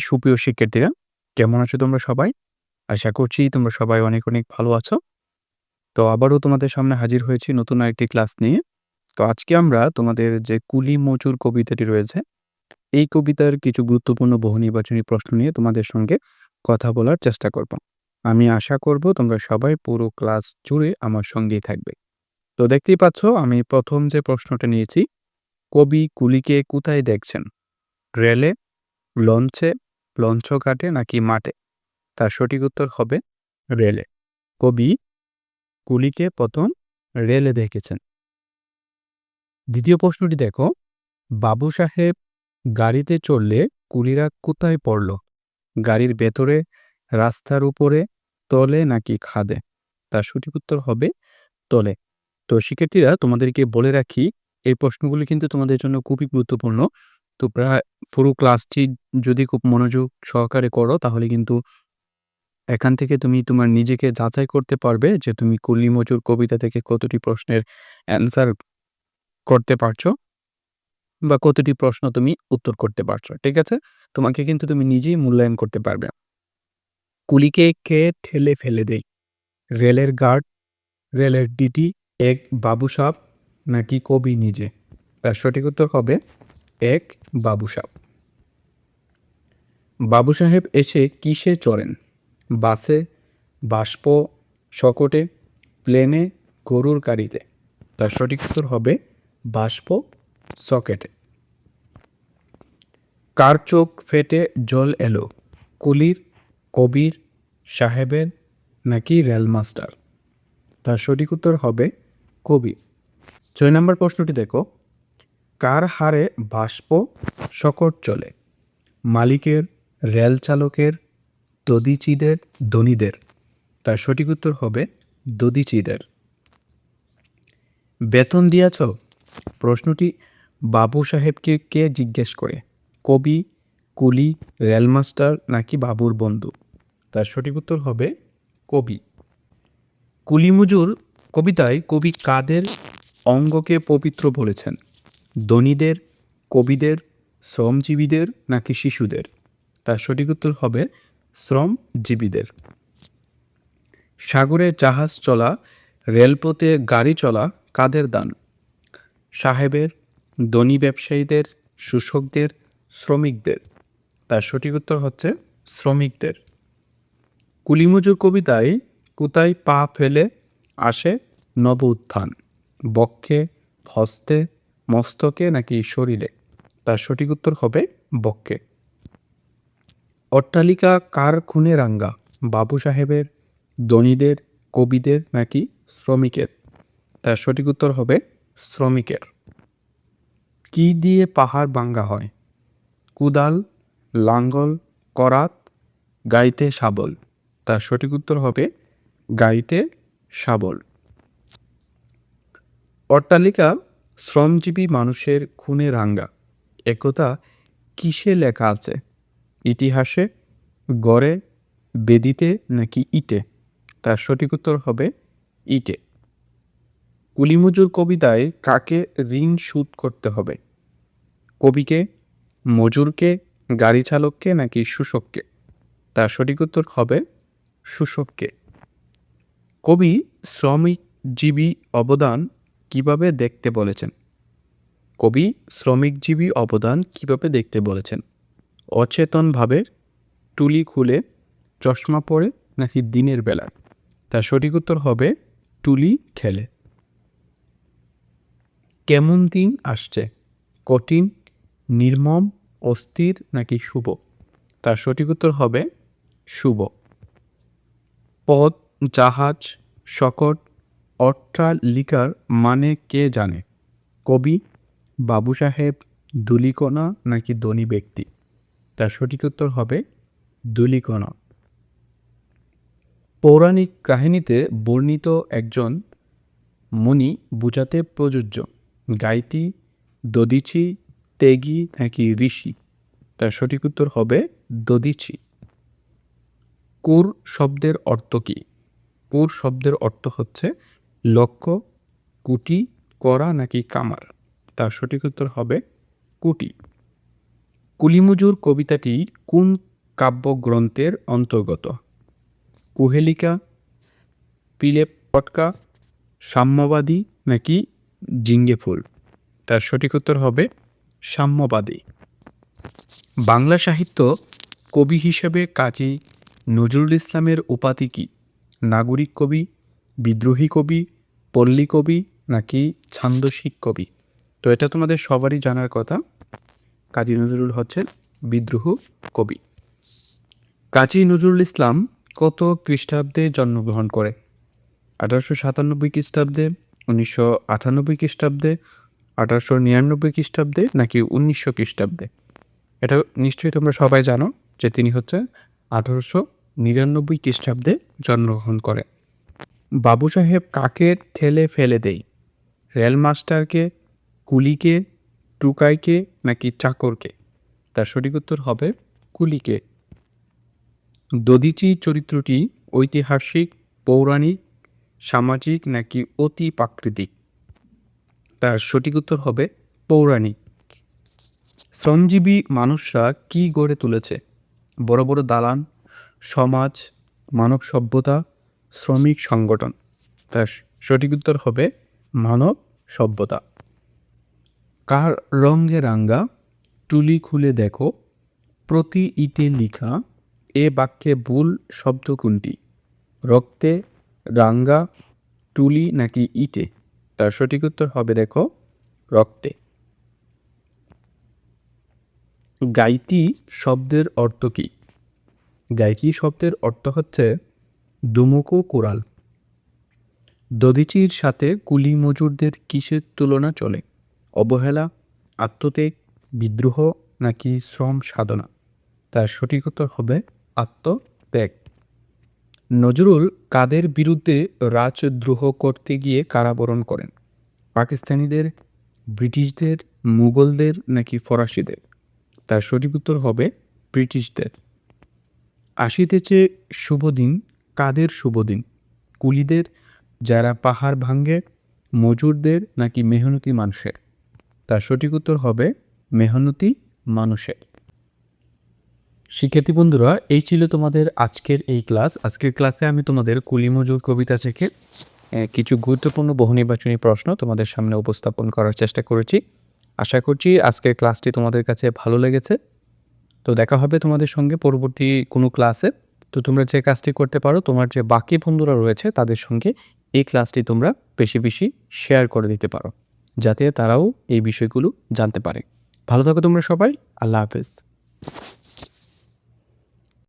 সুপ্রিয় শিক্ষার্থীরা, কেমন আছো তোমরা সবাই? আশা করছি তোমরা সবাই অনেক অনেক ভালো আছো। তো আবারও তোমাদের সামনে হাজির হয়েছি নতুন আরেকটি ক্লাস নিয়ে। তো আজকে আমরা তোমাদের যে কুলি মজুর কবিতাটি রয়েছে, এই কবিতার কিছু গুরুত্বপূর্ণ বহু নির্বাচনী প্রশ্ন নিয়ে তোমাদের সঙ্গে কথা বলার চেষ্টা করব। আমি আশা করব তোমরা সবাই পুরো ক্লাস জুড়ে আমার সঙ্গেই থাকবে। তো দেখতেই পাচ্ছ, আমি প্রথম যে প্রশ্নটা নিয়েছি, কবি কুলিকে কোথায় দেখছেন? রেলে, লঞ্চে লঞ্চ ঘাটে নাকি মাঠে? তার সঠিক উত্তর হবে রেলে। কবি কুলিকে প্রথম রেলে দেখেছেন। দ্বিতীয় প্রশ্নটি দেখো, বাবু সাহেব গাড়িতে চড়লে কুলিরা কোথায় পড়ল? গাড়ির ভেতরে, রাস্তার উপরে, তলে নাকি খাদে? তার সঠিক উত্তর হবে তলে। তো শিক্ষার্থীরা, তোমাদেরকে বলে রাখি, এই প্রশ্নগুলি কিন্তু তোমাদের জন্য খুবই গুরুত্বপূর্ণ। তো প্রায় পুরো ক্লাসটি যদি খুব মনোযোগ সহকারে করো, তাহলে কিন্তু এখান থেকে তুমি তোমার নিজেকে যাচাই করতে পারবে যে তুমি কুলি মজুর কবিতা থেকে কতটি প্রশ্নের অ্যান্সার করতে পারছ বা কতটি প্রশ্ন তুমি উত্তর করতে পারছ, ঠিক আছে? তোমাকে কিন্তু তুমি নিজেই মূল্যায়ন করতে পারবে। কুলিকে কে ঠেলে ফেলে দেয় রেলের গার্ড, রেলের ডিটি, এক বাবু সাপ নাকি কবি নিজে? তার সঠিক উত্তর হবে এক বাবু সাহেব। বাবু সাহেব এসে কিসে চড়েন? বাসে, বাষ্প, শকটে, প্লেনে, গরুর গাড়িতে। তার সঠিক উত্তর হবে বাষ্প সকেটে কার চোখ ফেটে জল এলো? কুলির, কবির, সাহেবের নাকি রেলমাস্টার? তার সঠিক উত্তর হবে কবি ছয় নম্বর প্রশ্নটি দেখো। কার হারে বাষ্প শকট চলে? মালিকের, রেল চালকের, দদিচিদের, ধনীদের। তার সঠিক উত্তর হবে দদিচিদের। বেতন দিয়াছ? প্রশ্নটি বাবু সাহেবকে কে জিজ্ঞেস করে? কবি, কুলি রেলমাস্টার নাকি বাবুর বন্ধু? তার সঠিক উত্তর হবে কবি। কুলিমুজুর কবিতায় কবি কাদের অঙ্গকে পবিত্র বলেছেন? ধনীদের, কবিদের, শ্রমজীবীদের নাকি শিশুদের? তার সঠিক উত্তর হবে শ্রমজীবীদের। সাগরে জাহাজ চলা, রেলপথে গাড়ি চলা কাদের দান? সাহেবের, ধনী ব্যবসায়ীদের, শোষকদের, শ্রমিকদের। তার সঠিক উত্তর হচ্ছে শ্রমিকদের। কুলিমুজুর কবিতায় কোথায় পা ফেলে আসে নব উত্থান। বক্ষে হস্তে মস্তকে নাকি শরীরে? তার সঠিক উত্তর হবে বক্ষে অট্টালিকা কার খুনে রাঙ্গা? বাবু সাহেবের, ধনীদের, কবিদের নাকি শ্রমিকের? তার সঠিক উত্তর হবে শ্রমিকের। কি দিয়ে পাহাড় ভাঙ্গা হয়? কুদাল, লাঙ্গল, করাত, গাইতে শাবল। তার সঠিক উত্তর হবে গাইতে শাবল। অট্টালিকা শ্রমজীবী মানুষের খুনে রাঙ্গা। একথা কিসে লেখা আছে? ইতিহাসে? গড়ে? বেদিতে? নাকি ইটে? তার সঠিক উত্তর হবে ইটে। কুলিমুজুর কবিতায় কাকে ঋণ শোধ করতে হবে? কবিকে, মজুরকে গাড়ি চালককে নাকি শোষককে? তার সঠিক উত্তর হবে শোষককে। কবি শ্রমিকজীবী অবদান কীভাবে দেখতে বলেছেন? কবি শ্রমিকজীবী অবদান কীভাবে দেখতে বলেছেন? অচেতনভাবে টুলি খুলে চশমা পরে নাকি দিনের বেলা? তার সঠিক উত্তর হবে, টুলি খেলে। কেমন দিন আসছে? কঠিন, নির্মম, অস্থির নাকি শুভ? তার সঠিক উত্তর হবে, শুভ। পথ জাহাজ শকট অট্টালিকার মানে কে জানে? কবি, বাবু সাহেব, দুলিকোনা নাকি ধনী ব্যক্তি? তার সঠিক উত্তর হবে দুলিকোনা। পৌরাণিক কাহিনীতে বর্ণিত একজন মুনি বুঝাতে প্রযোজ্য। গাইতি দদিছি তেগি নাকি ঋষি? তার সঠিক উত্তর হবে দদিছি কুর শব্দের অর্থ কী? কুর শব্দের অর্থ হচ্ছে লক্ষ্য, কুটি, করা নাকি কামার? তার সঠিক উত্তর হবে কুটি। কুলিমজুর কবিতাটি কোন কাব্যগ্রন্থের অন্তর্গত? কুহেলিকা পিলে পটকা, সাম্যবাদী নাকি জিঙ্গে ফুল? তার সঠিক উত্তর হবে সাম্যবাদী। বাংলা সাহিত্য কবি হিসেবে কাজী নজরুল ইসলামের উপাধি কী? নাগরিক কবি, বিদ্রোহী কবি পল্লী কবি নাকি ছান্দসিক কবি? তো এটা তোমাদের সবারই জানার কথা। কাজী নজরুল হচ্ছেন বিদ্রোহ কবি। কাজী নজরুল ইসলাম কত খ্রিস্টাব্দে জন্মগ্রহণ করে? আঠারোশো সাতানব্বই খ্রিস্টাব্দে, উনিশশো আটানব্বই খ্রিস্টাব্দে, আঠারোশো নিরানব্বই খ্রিস্টাব্দে নাকি উনিশশো খ্রিস্টাব্দে? এটা নিশ্চয়ই তোমরা সবাই জানো যে তিনি হচ্ছে আঠারোশো নিরানব্বই খ্রিস্টাব্দে জন্মগ্রহণ করে বাবু সাহেব কাকে ঠেলে ফেলে দেই রেল মাস্টারকে, কুলিকে, টুকাইকে নাকি চাকরকে? তার সঠিক উত্তর হবে কুলিকে। দদিচি চরিত্রটি ঐতিহাসিক, পৌরাণিক, সামাজিক নাকি অতি প্রাকৃতিক? তার সঠিক উত্তর হবে পৌরাণিক। শ্রমজীবী মানুষরা কি গড়ে তুলেছে? বড় বড় দালান, সমাজ, মানব সভ্যতা শ্রমিক সংগঠন। তার সঠিক উত্তর হবে মানব সভ্যতা। কার রঙ্গে রাঙ্গা টুলি খুলে দেখো, প্রতি ইটে লিখা, এ বাক্যে ভুল শব্দ কোনটি? রক্তে রাঙ্গা টুলি নাকি ইটে? তার সঠিক উত্তর হবে দেখো, রক্তে। গাইতি শব্দের অর্থ কী? গাইতি শব্দের অর্থ হচ্ছে দুমুকো কোরাল। দদিচির সাথে কুলি মজুরদের কিসের তুলনা চলে? অবহেলা, আত্মত্যাগ, বিদ্রোহ নাকি শ্রম সাধনা? তার সঠিক হবে আত্মত্যাগ। নজরুল কাদের বিরুদ্ধে রাজদ্রোহ করতে গিয়ে কারাবরণ করেন? পাকিস্তানিদের, ব্রিটিশদের, মুঘলদের নাকি ফরাসিদের? তার সঠিক উত্তর হবে ব্রিটিশদের। আসিতেছে শুভ দিন কাদের শুভ দিন? কুলিদের, যারা পাহাড় ভাঙ্গে মজুরদের নাকি মেহনতি মানুষের? তার সঠিক উত্তর হবে, মেহনতি মানুষের। শিক্ষার্থী বন্ধুরা, এই ছিল তোমাদের আজকের এই ক্লাস। আজকের ক্লাসে আমি তোমাদের কুলি মজুর কবিতা থেকে কিছু গুরুত্বপূর্ণ বহু নির্বাচনী প্রশ্ন তোমাদের সামনে উপস্থাপন করার চেষ্টা করেছি। আশা করছি আজকের ক্লাসটি তোমাদের কাছে ভালো লেগেছে। তো দেখা হবে তোমাদের সঙ্গে পরবর্তী কোনো ক্লাসে। তো তোমরা যে কাজটি করতে পারো, তোমার যে বাকি বন্ধুরা রয়েছে তাদের সঙ্গে এই ক্লাসটি তোমরা বেশি বেশি শেয়ার করে দিতে পারো, যাতে তারাও এই বিষয়গুলো জানতে পারে। ভালো থাকো তোমরা সবাই, আল্লাহ হাফেজ।